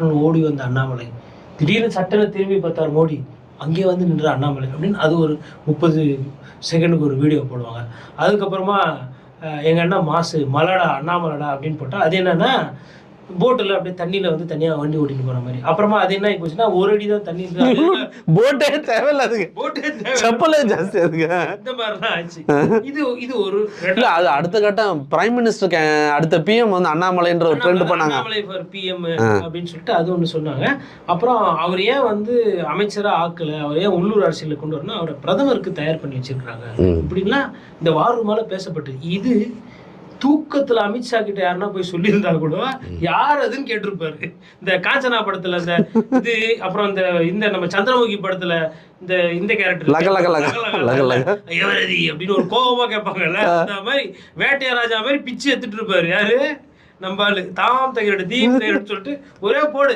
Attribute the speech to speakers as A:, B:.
A: ஓடி வந்த அண்ணாமலை. திடீர்னு சட்டனை திரும்பி பார்த்தார் மோடி. அங்கேயே வந்து நின்ற அண்ணாமலை அப்படின்னு அது ஒரு முப்பது செகண்டுக்கு ஒரு வீடியோ போடுவாங்க. அதுக்கப்புறமா எங்கள் எங்க அண்ணா மாசு மலடா அண்ணாமலடா அப்படின்னு போட்டால் அது என்னன்னா போட்டில் அப்படியே தண்ணியில் வந்து தனியாக வண்டி ஓட்டிட்டு போகிற மாதிரி. அப்புறமா அது என்ன ஆகி போச்சுன்னா ஒரு அடி தான் தண்ணி
B: போட்டே தேவையில்ல அதுக்கு.
A: போட்டே
B: செப்பலே ஜாஸ்தி அதுக்கு.
A: இந்த மாதிரிலாம் ஆச்சு. இது இது ஒரு
B: இல்ல அது அடுத்த கட்டம் பிரைம் மினிஸ்டருக்கு அடுத்த பிஎம் வந்து அண்ணாமலைன்ற ஒரு ட்ரெண்ட் பண்ணாங்க.
A: அண்ணாமலை ஃபார் பிஎம் அப்படின்னு சொல்லிட்டு அது ஒன்று சொன்னாங்க. அப்புறம் அவர் ஏன் வந்து அமைச்சரா ஆக்கல அவர் ஏன் உள்ளூர் அரசியலில் கொண்டு வரணும் அவரை பிரதமருக்கு தயார் பண்ணி வச்சிருக்காங்க
B: ம்.
A: இப்படின்லாம் இந்த வார் மேல பேசப்பட்டது. இது தூக்கத்துல அமித்ஷா கிட்ட யாருன்னா போய் சொல்லியிருந்தா கூட யார் அதுன்னு கேட்டிருப்பாரு. இந்த காஞ்சனா படத்துல இந்த இது அப்புறம் இந்த இந்த நம்ம சந்திரமுகி படத்துல இந்த இந்த கேரக்டர் எவரதி அப்படின்னு ஒரு கோபமா கேட்பாங்கல்ல. அந்த மாதிரி வேட்டையா ராஜா மாதிரி பிச்சு எடுத்துட்டு இருப்பாரு. யாரு? நம்ம ஆளு. தாம் தகிரடு தீம் தகிரடு சொல்லிட்டு ஒரே போடு.